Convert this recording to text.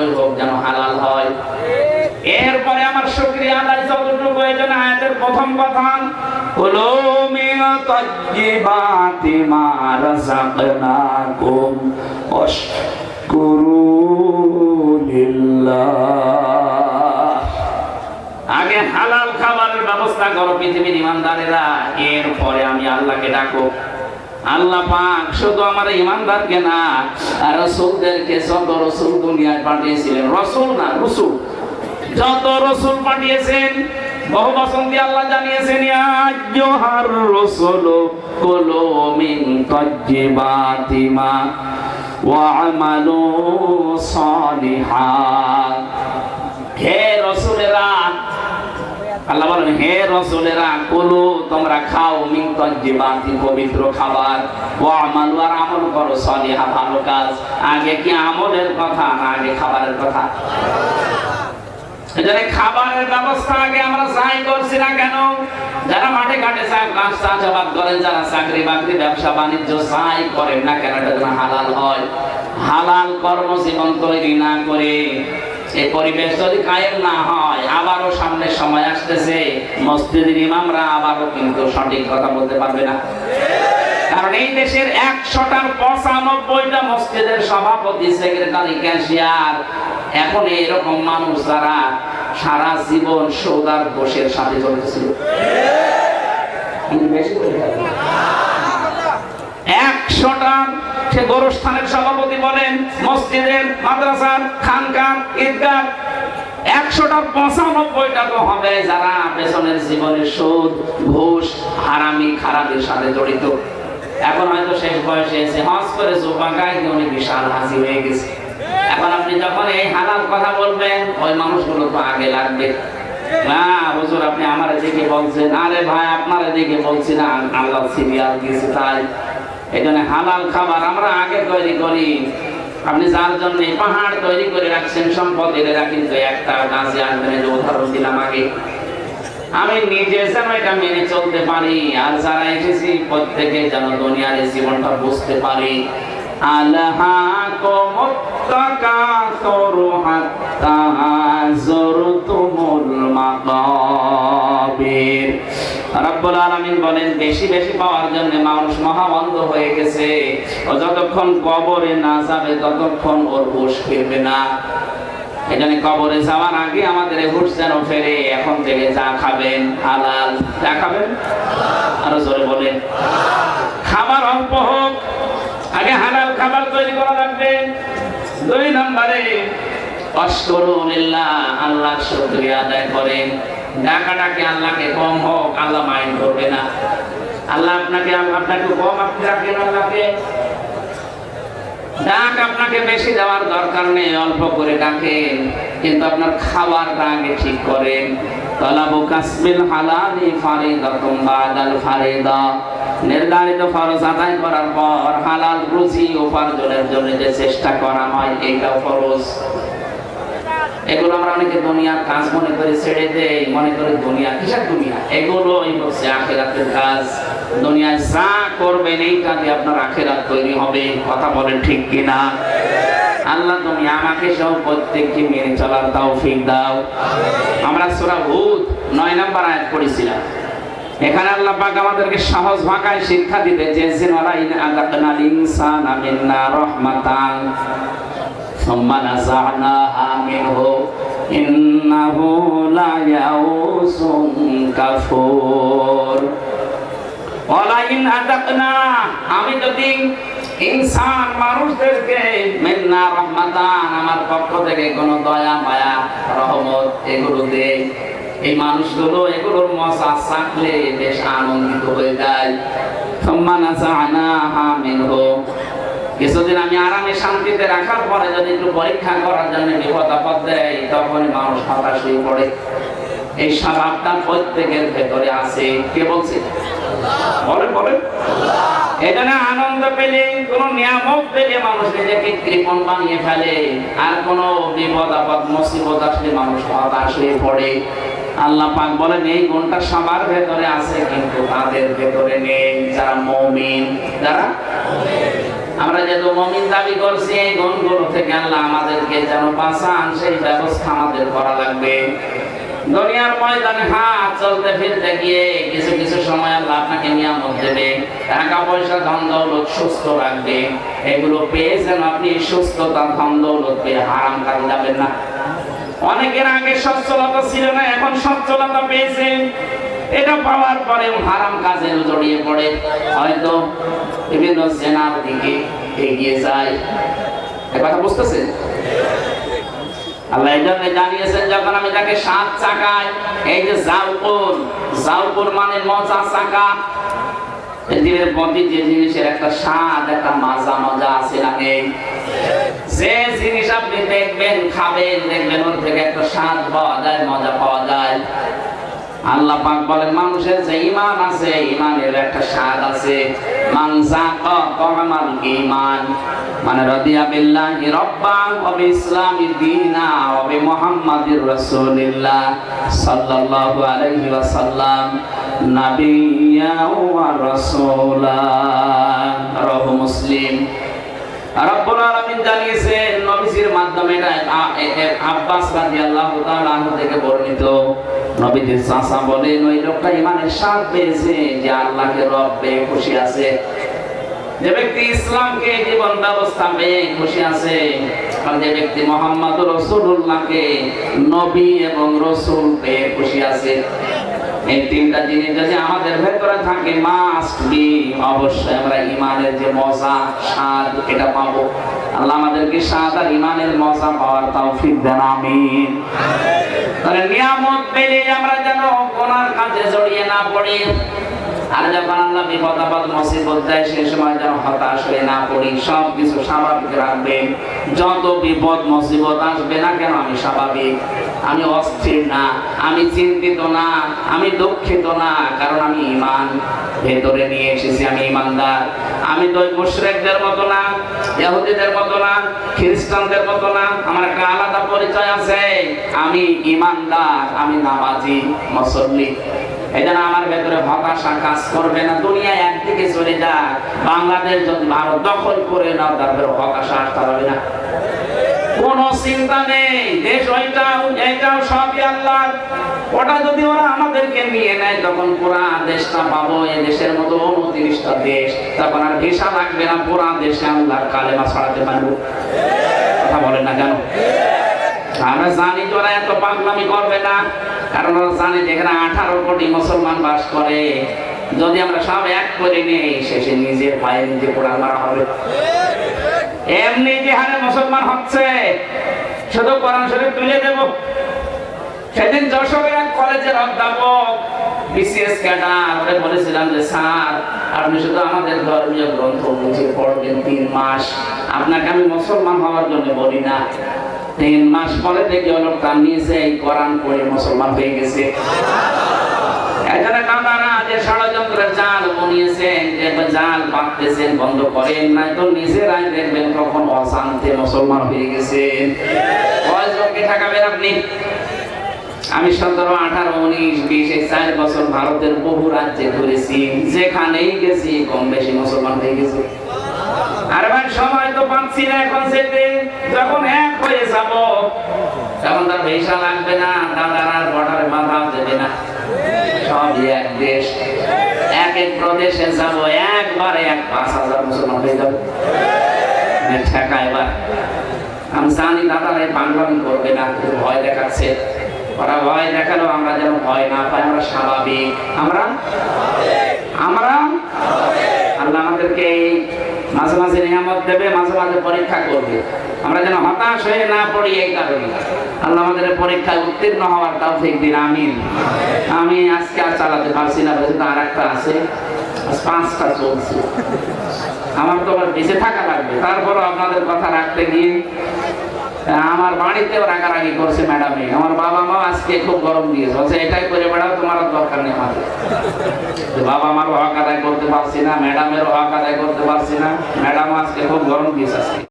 অল্পই হোক, যেন হালাল হয়। এরপরে আমার শুকরিয়া আদায় যতটুকু জন্য আয়াতের প্রথম হলো আগে হালাল খাবারের ব্যবস্থা করো, পৃথিবীর ইমানদারেরা। এরপরে আমি আল্লাহকে ডাকো। আল্লাহ পাক শুধু আমার ইমানদারকে না রসুলদেরকে যত রসুল দুনিয়ায় পাঠিয়েছিলেন, রসুল না, রসুল। যত রসুল পাঠিয়েছেন, বহু বসন দিয়ে আল্লাহ জানিয়েছেন, ইয়া আইয়ুহার রাসূল কুলু মিন তাজ্জিবাতি মা ওয়া'মালু সালিহাত হে রসুলেরা আল্লাহ বলেন, হে রসুলেরা, কুলু, তোমরা খাও, মিন তাজ্জিবাতি, পবিত্র খাবার। ওয়া আমালু, আর আমল করো, সলিহা, ভালো কাজ। আগে কি আমলের কথা, না আগে খাবারের কথা? খাবারের ব্যবস্থা আগে আমরা করছি না কেন? যারা মাঠে ঘাটে কাজ চাষাবাদ করেন, যারা চাকরি বাকরি, ব্যবসা বাণিজ্য যাই করেন না কেন হালাল হয়। হালাল কর্মজীবন তৈরি না করে এই পরিবেশ যদি কায়েম না হয়, আবারও সামনে সময় আসতেছে। মসজিদের ইমামরা আবারও কিন্তু সঠিক কথা বলতে পারবে না। কারণ এই দেশের একশোটার পঁচানব্বইটা মসজিদের সভাপতি, সেক্রেটারি, ক্যাশিয়ার। এখন এরকম মানুষ যারা সারা জীবন সৌদার ঘোষের সাথে চলতেছিল একশোটা সে গোরস্থানের সভাপতি বলেন, মসজিদের, মাদ্রাসার, খানকার ঈদগাহ একশোটার পঁচানব্বইটা তো হবে যারা পেছনের সুদ, ঘুষ, হারামি, খারাপের সাথে জড়িত। এখন হয়তো শেষ বয়সে এসে করে জোপাকায় বিশাল হাসি হয়ে গেছে। এখন আপনি যখন এই হালাল কথা বলবেন, ওই মানুষগুলো তো আগে লাগবে। না, হুজুর, আপনি আমার দিকে বলছেন। আরে ভাই, আপনার দিকে বলছি না, আল্লাহ সিরিয়াল দিয়েছে তাই। এই জন্য হালাল খাবার আমরা আগে তৈরি করি। আপনি যার জন্য পাহাড় তৈরি করে রাখছেন, সম্পদ এরা কিন্তু একটা কাজে আসবেন যে উদাহরণ দিলাম আগে। আমি নিজে যেন এটা মেনে চলতে পারি, আর যারা এসেছি প্রত্যেকে যেন দুনিয়ার জীবনটা বুঝতে পারি। আলহাকুমুত রব্বুল আলামিন বলেন, বেশি বেশি পাওয়ার জন্য মানুষ মহাবন্ধ হয়ে গেছে। ও যতক্ষণ কবরে না যাবে, ততক্ষণ ওর হুঁশ ফিরবে না। এখানে কবরে যাওয়ার আগে আমাদের হুঁশ যেন ফেরে, এখন থেকে যা খাবেন, হালাল। যা খাবেন? আরও জোরে বলেন। খাবার অল্প হোক, আগে হালাল খাবার তৈরি করা লাগবে। দুই নম্বরে অস্করুল্লাহ আল্লাহ শুকরিয়া আদায় করেন। ডাকাটাকে আল্লাহকে কম হোক, আল্লাহ মাইন্ড করবে না। আল্লাহ আপনাকে আপনাকে কম আপনি রাখেন আল্লাহকে। ডাক আপনাকে বেশি দেওয়ার দরকার নেই, অল্প করে ডাকেন। কিন্তু আপনার খাবারটা আগে ঠিক করেন। তলাবু হালালি ফারিদা। নির্ধারিত ফরজ আদায় করার পর হালাল রুজি উপার্জনের জন্য যে চেষ্টা করা হয় এইটাও ফরজ। এগুলো আমরা অনেকে দুনিয়ার কাজ মনে করে ছেড়ে দেই, মনে করে দুনিয়া কিসের দুনিয়া? এগুলোই হচ্ছে আখেরাতের কাজ। দুনিয়ায় যা করবেন এইটা দিয়ে আপনার আখেরাত তৈরি হবে। কথা বলেন ঠিক কিনা? আল্লাহ তুমি আমাকে সহ প্রত্যেককে মেনে চলার দাও তৌফিক দাও। আমরা সূরা হুদ নয় নাম্বার আয়াত পড়েছিলাম। এখানে আল্লাহ পাক আমাদেরকে সহজ ভাষায় শিক্ষা দিতে চেয়েছেন ওয়ালা ইন আযাকনাল ইনসানা মিন্না রাহমাতান। ثم نزعناها منه إنه ليئوس كفور ওয়ালাইন আযাকনা আমি যদি ইনসান মানুষদেরকে মিন্না রহমাতান আমার পক্ষ থেকে কোনো দয়া মায়া রহমত এগুলো দেই এই মানুষগুলো এগুলোর মজা চাকলে বেশ আনন্দিত হয়ে যায় সম্মানা জানা মিনহু কিছুদিন আমি আরামে শান্তিতে রাখার পরে যদি একটু পরীক্ষা করার জন্য বিপদ আপদ দেয়, তখন মানুষ হতাশ হয়ে পড়ে। এই স্বভাবটা প্রত্যেকের ভেতরে আছে। কে বলছে? বলেন আছে, কিন্তু তাদের ভেতরে নেই। যারা মমিন, যারা আমরা যে মমিন দাবি করছি এই গুণগুলো থেকে আল্লাহ আমাদেরকে যেন বাঁচান, সেই ব্যবস্থা আমাদের করা লাগবে। দুনিয়ার ময়দানে হাত চলতে ফিরতে গিয়ে কিছু কিছু সময় আল্লাহ আপনাকে নিয়ামত দেবে। টাকা পয়সা ধন দৌলত সুস্থ রাখবে। এগুলো পেয়ে যেন আপনি সুস্থতা ধন দৌলত পেয়ে হারাম কাজে যাবেন না। অনেকের আগে সচ্ছলতা ছিল না, এখন সচ্ছলতা পেয়েছে এটা পাওয়ার পরে হারাম কাজে জড়িয়ে পড়ে। হয়তো বিভিন্ন জেনার দিকে এগিয়ে যায়। কথা বুঝতেছেন? মানে জিনিসের একটা একটা মাজা, মজা আছে না যে জিনিস দেখবেন, খাবেন, দেখবেন, ওর থেকে একটা স্বাদ পাওয়া যায়, মজা পাওয়া যায়। আল্লাহ পাক বলেন, মানুষের যে ইমান আছে ইমানের একটা স্বাদ আছে। মান যাকা তামাল ঈমান। মানে রাদিয়া বিল্লাহি রাব্বান ওয়া বিইসলামি দীনা ওয়া বি মুহাম্মাদির রাসূলিল্লাহ সাল্লাল্লাহু আলাইহি ওয়াসাল্লাম নাবিয়্যা ওয়া রাসূলা। রাহু মুসলিম। রব্বুল আলামিন জানিয়েছেন নবীজির মাধ্যমে আব্বাস রাদিয়াল্লাহু তাআলা আনহু থেকে বর্ণিত। নবীজির চাচা ওই লোকটা পেয়েছে যে আল্লাহকে রব খুশি আছে। যে ব্যক্তি ইসলামকে জীবন ব্যবস্থা পেয়ে খুশি আছে আর যে ব্যক্তি মোহাম্মদ রসুল্লাহকে নবী এবং রসুল পেয়ে খুশি আছে। এই তিনটা জিনিস যদি আমাদের ভেতরে থাকে মাস্ট বি অবশ্যই আমরা ইমানের যে মজা, স্বাদ, এটা পাবো। আল্লাহ আমাদেরকে স্বাদ আর ইমানের মজা পাওয়ার তৌফিক দেন, আমিন। তাহলে নিয়ামত পেলে আমরা যেন কোনার কাজে জড়িয়ে না পড়ি। আর যখন আল্লাহ বিপদ আপদ, মুসিবত দেয় সেই সময় যেন হতাশ হয়ে না পড়ি। সব কিছু স্বাভাবিক রাখবেন। যত বিপদ মুসিবত আসবে না কেন আমি স্বাভাবিক? আমি অস্থির না, আমি চিন্তিত না, আমি দুঃখিত না, কারণ আমি ইমান ভেতরে নিয়ে এসেছি, আমি ইমানদার আমি তো মুশরিকদের মতো না, ইহুদিদের মতো না, খ্রিস্টানদের মতো না, আমার একটা আলাদা পরিচয় আছে। আমি ইমানদার আমি নামাজি, মুসল্লি। আমার ভেতরে হতাশা কাজ করবে না। দুনিয়া একদিকে চলে যাক বাংলাদেশ যদি ভারত দখল করে নাও তারপরে হতাশা আসতে হবে না। চিন্তা নেই, দেশ ওইটাও এইটাও সবই আল্লাহ ওটা যদি ওরা আমাদেরকে নিয়ে নেয়, তখন পুরা দেশটা পাবো এই দেশের মতো উনত্রিশটা দেশ, তখন আর ভিসা লাগবে না, পুরা দেশে আল্লাহর কালেমা ছড়াতে পারব। কথা বলেন না কেন? জানি এত পাগলামি করবে না, কারণ ওরা জানে যে এখানে আঠারো কোটি মুসলমান বাস করে। যদি আমরা সব এক করে শেষে নিজের পায়ে নিজে কোরআন মারা হবে। এমনি যে হারে মুসলমান হচ্ছে, শুধু কোরআন শরীফ তুলে দেব। সেদিন যশোরের এক কলেজের অধ্যাপক বিসিএস ক্যাডার ওরে বলেছিলাম যে, স্যার, আপনি শুধু আমাদের ধর্মীয় গ্রন্থ বুঝে পড়বেন তিন মাস। আপনাকে আমি মুসলমান হওয়ার জন্য বলি না। তিন মাস পরে দেখি লোকটা এই কোরআন পড়ে মুসলমান হয়ে গেছে। মুসলমান হয়ে ঠেকাবেন আপনি। আমি সতেরো, আঠারো, উনিশ, বিশ চার বছর ভারতের বহু রাজ্যে ঘুরেছি, যেখানেই গেছি কম বেশি মুসলমান হয়ে গেছে। আর ভাই সময় তো পাচ্ছি না এখন যেতে যখন এক হয়ে যাব, তখন তার ভিসা লাগবে না, দাদার আর বর্ডারে বাধা দেবে না। সবই এক দেশ। এক এক প্রদেশে যাব, একবারে এক পাঁচ হাজার মুসলমান হয়ে যাবে। ঠেকা এবার। আমি জানি দাদার পাগলামি করবে না ভয় দেখাচ্ছে। ওরা ভয় দেখাল আমরা যেন ভয় না পাই, আমরা স্বাভাবিক। আমরা? আমরা? আল্লাহ আমাদেরকে মাঝে মাঝে নিয়ামত দেবে, মাঝে মাঝে পরীক্ষা করবে। আমরা যেন হতাশ হয়ে না পড়ি এই কারণে। আল্লাহ আমাদের পরীক্ষা উত্তীর্ণ হওয়ার ঠিক দিন আমি আমি আজকে আর চালাতে পারছি না বুঝতে আর একটা আছে। পাঁচটা চলছে। আমার তো আবার বেঁচে থাকা লাগবে। তারপরও আপনাদের কথা রাখতে গিয়ে আমার বাড়িতেও রাগারাগি করছে ম্যাডামে। আমার বাবা মা আজকে খুব গরম দিয়েছে। বলছে, এটাই করে বেড়াও তোমার দরকার নেই আমার। বাবা মারও হক আদায় করতে পারছি না, ম্যাডামেরও হক আদায় করতে পারছি না। ম্যাডাম আজকে খুব গরম দিয়েছে আজকে।